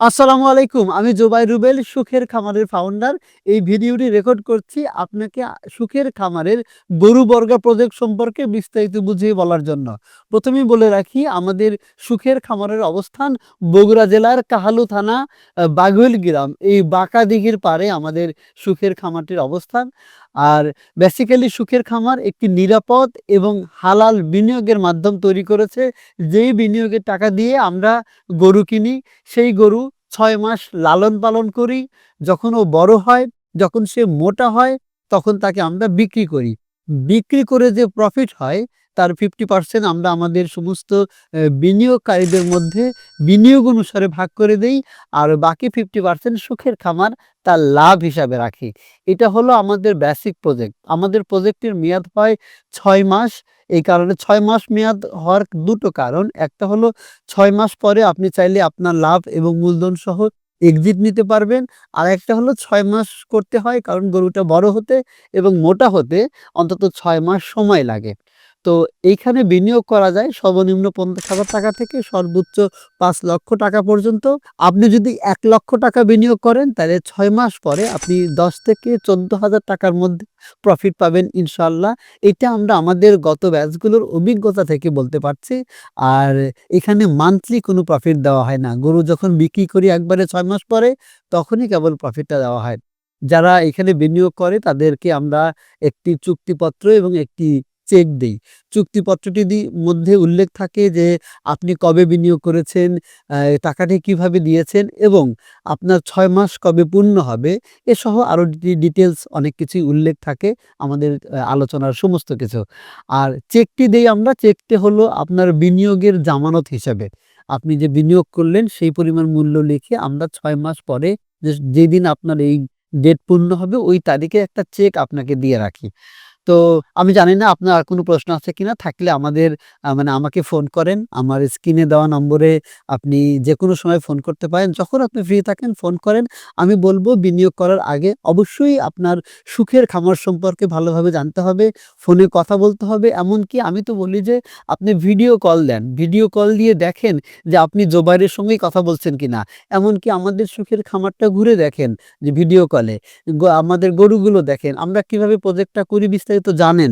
আসসালামু আলাইকুম আমি জুবাই রুবেল সুখের খামারের ফাউন্ডার এই ভিডিওটি রেকর্ড করছি আপনাকে সুখের খামারের গরু বর্গা প্রজেক্ট সম্পর্কে বিস্তারিত বুঝিয়ে বলার জন্য। প্রথমেই বলে রাখি আমাদের সুখের খামারের অবস্থান বগুড়া জেলার কাহালু থানা আহ, বাঘুইল গ্রাম। এই বাঁকা দিঘির পারে আমাদের সুখের খামারটির অবস্থান। আর বেসিক্যালি সুখের খামার একটি নিরাপদ এবং হালাল বিনিয়োগের মাধ্যম তৈরি করেছে। যেই বিনিয়োগের টাকা দিয়ে আমরা গরু কিনি, সেই গরু ছয় মাস লালন পালন করি। যখন ও বড় হয়, যখন সে মোটা হয়, তখন তাকে আমরা বিক্রি করি। বিক্রি করে যে প্রফিট হয় তার ফিফটি পার্সেন্ট আমরা আমাদের সমস্ত বিনিয়োগকারীদের মধ্যে বিনিয়োগ অনুসারে ভাগ করে দেই, আর বাকি ফিফটি পার্সেন্ট সুখের খামার তার লাভ হিসাবে রাখি। এটা হলো আমাদের বেসিক প্রজেক্ট আমাদের প্রজেক্টের মেয়াদ হয় ছয় মাস। এই কারণে ছয় মাস মেয়াদ হওয়ার দুটো কারণ। একটা হলো ছয় মাস পরে আপনি চাইলে আপনার লাভ এবং মূলধন সহ এক্সিট নিতে পারবেন। আর একটা হলো ছয় মাস করতে হয় কারণ গরুটা বড় হতে এবং মোটা হতে অন্তত ছয় মাস সময় লাগে। তো এইখানে বিনিয়োগ করা যায় সর্বনিম্ন পঞ্চাশ হাজার টাকা থেকে সর্বোচ্চ পাঁচ লক্ষ টাকা পর্যন্ত। আপনি যদি এক লক্ষ টাকা বিনিয়োগ করেন, তাহলে ছয় মাস পরে আপনি দশ থেকে চোদ্দ হাজার টাকার মধ্যে প্রফিট পাবেন ইনশাল্লাহ এটা আমরা আমাদের গত ব্যাচগুলোর অভিজ্ঞতা থেকে বলতে পারছি। আর এখানে মান্থলি কোনো প্রফিট দেওয়া হয় না। গরু যখন বিক্রি করি একবারে ছয় মাস পরে, তখনই কেবল প্রফিটটা দেওয়া হয়। যারা এখানে বিনিয়োগ করে, তাদেরকে আমরা একটি চুক্তিপত্র এবং একটি চেক দিই। চুক্তিপত্রটি মধ্যে উল্লেখ থাকে যে, আপনি কবে বিনিয়োগ করেছেন টাকাটি কীভাবে দিয়েছেন এবং আপনার ছয় মাস কবে পূর্ণ হবে এসহ আরও ডিটেলস অনেক কিছুই উল্লেখ থাকে আমাদের আলোচনার সমস্ত কিছু। আর চেকটি দেই আমরা, চেকটি হলো আপনার বিনিয়োগের জামানত হিসাবে। আপনি যে বিনিয়োগ করলেন, সেই পরিমাণ মূল্য লিখে আমরা ছয় মাস পরে যেদিন আপনার এই ডেট পূর্ণ হবে, ওই তারিখে একটা চেক আপনাকে দিয়ে রাখি। তো আমি জানি না আপনার আর কোনো প্রশ্ন আছে কিনা, থাকলে আমাদের মানে আমাকে ফোন করেন। আমার স্ক্রিনে দেওয়া নম্বরে আপনি যে কোনো সময় ফোন করতে পারেন। যখন আপনি ফ্রি থাকেন, ফোন করেন। আমি বলব বিনিয়োগ করার আগে অবশ্যই আপনার সুখের খামার সম্পর্কে ভালোভাবে জানতে হবে, ফোনে কথা বলতে হবে। এমনকি আমি তো বলি যে, আপনি ভিডিও কল দেন। ভিডিও কল দিয়ে দেখেন যে আপনি জোবাইরের সঙ্গেই কথা বলছেন কিনা। এমনকি আমাদের সুখের খামারটা ঘুরে দেখেন যে ভিডিও কলে আমাদের গরুগুলো দেখেন। আমরা কীভাবে প্রজেক্টটা করি বিস্তারিত জানেন,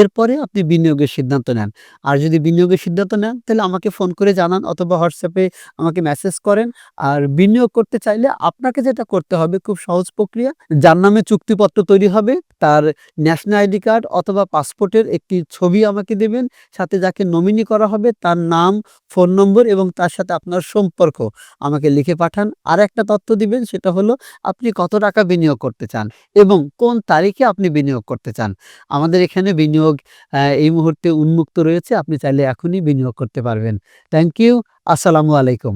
এরপরে আপনি বিনিয়োগের সিদ্ধান্ত নেন। আর যদি বিনিয়োগের সিদ্ধান্ত নেন, তাহলে আমাকে ফোন করে জানান অথবা হোয়াটসঅ্যাপে আমাকে মেসেজ করেন। আর বিনিয়োগ করতে চাইলে আপনাকে যেটা করতে হবে, খুব সহজ প্রক্রিয়া, যার নামে চুক্তিপত্র তৈরি হবে, তার ন্যাশনাল আইডি কার্ড অথবা পাসপোর্টের একটি ছবি আমাকে দেবেন, সাথে যাকে নমিনি করা হবে, তার নাম ফোন নম্বর এবং তার সাথে আপনার সম্পর্ক আমাকে লিখে পাঠান। আর একটা তথ্য দিবেন, সেটা হলো, আপনি কত টাকা বিনিয়োগ করতে চান এবং কোন তারিখে আপনি বিনিয়োগ করতে চান। আমাদের এখানে বিনিয়োগ এই মুহূর্তে উন্মুক্ত রয়েছে। আপনি চাইলে এখনই বিনিয়োগ করতে পারবেন। থ্যাংক ইউ আসসালামু আলাইকুম।